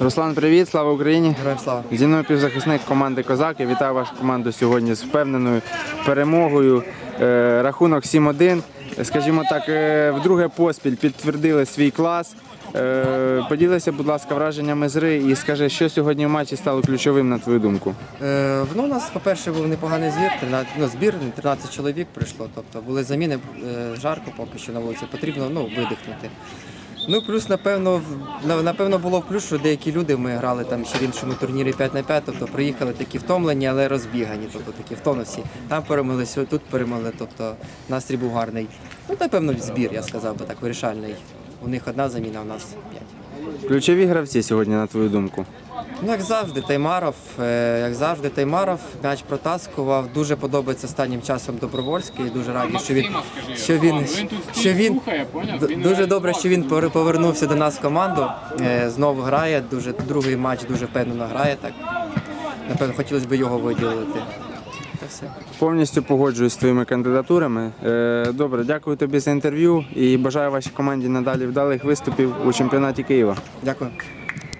Руслан, привіт, слава Україні! Героям слава. Зі мною півзахисник команди Козаки. Вітаю вашу команду сьогодні з впевненою перемогою. Е, Рахунок 7-1. Скажімо так, е, вдруге поспіль підтвердили свій клас. Е, Поділися, будь ласка, враженнями з гри і скажи, що сьогодні в матчі стало ключовим на твою думку. Е, ну, у нас, по-перше, був непоганий збір, 13, ну, збір, 13 чоловік прийшло, тобто були заміни, жарко поки що на вулиці, потрібно ну, видихнути. Ну, плюс, напевно, в- напевно, було в плюс, що деякі люди, ми грали там ще в іншому турнірі 5 на 5, тобто приїхали такі втомлені, але розбігані, тобто такі в тонусі. Там перемилися тут перемили, тобто настрій був гарний. Ну, напевно, збір, я сказав би так, вирішальний. У них одна заміна, у нас п'ять. Ключові гравці сьогодні, на твою думку. Ну, як завжди, Таймаров, е, як завжди, Таймаров м'яч протаскував. Дуже подобається останнім часом Добровольський. Дуже радий, що він що він що він дуже добре, що він повер- повернувся до нас в команду. Е, Знову грає. Дуже другий матч дуже впевнено грає. Так напевно, хотілося б його виділити. Та все. Повністю погоджуюсь з твоїми кандидатурами. Е, Добре, дякую тобі за інтерв'ю і бажаю вашій команді надалі вдалих виступів у чемпіонаті Києва. Дякую.